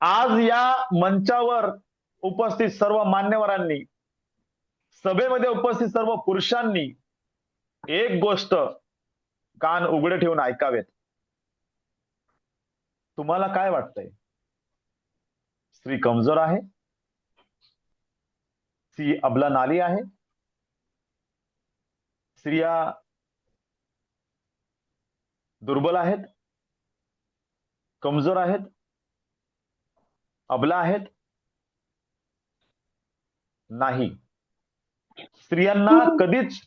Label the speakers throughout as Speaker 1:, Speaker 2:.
Speaker 1: आज या मंचावर उपस्थित सर्व मान्यवरांनी सभेमध्ये उपस्थित सर्व पुरुषांनी एक गोष्ट कान उघडे ठेवून ऐकावेत. तुम्हाला काय वाटतंय? स्त्री कमजोर आहे. स्त्री अबला नाली आहे. स्त्रिया दुर्बल आहेत. कमजोर आहेत. अबला आहेत? नाही. स्त्रियांना कधीच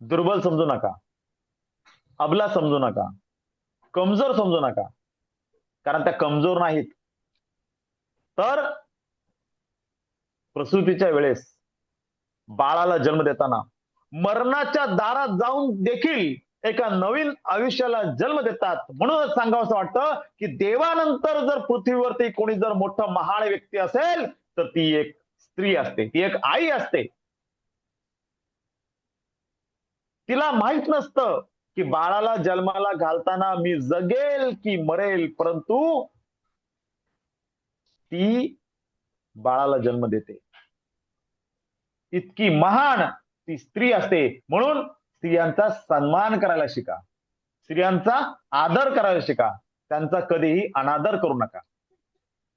Speaker 1: दुर्बल समजू नका. अबला समजू नका. कमजोर समजू नका. कारण त्या कमजोर नाहीत. तर प्रसूतीच्या वेळेस बाळाला जन्म देताना मरणाच्या दारात जाऊन देखील एका नवीन आयुष्याला जन्म देतात. म्हणूनच सांगावं असं वाटतं की देवानंतर जर पृथ्वीवरती कोणी जर मोठं महान व्यक्ती असेल तर ती एक स्त्री असते ती एक आई असते. तिला माहीत नसतं की बाळाला जन्माला घालताना मी जगेल की मरेल परंतु ती बाळाला जन्म देते. इतकी महान ती स्त्री असते. म्हणून स्त्रियांचा सन्मान करायला शिका. स्त्रियांचा आदर करायला शिका. त्यांचा कधीही अनादर करू नका.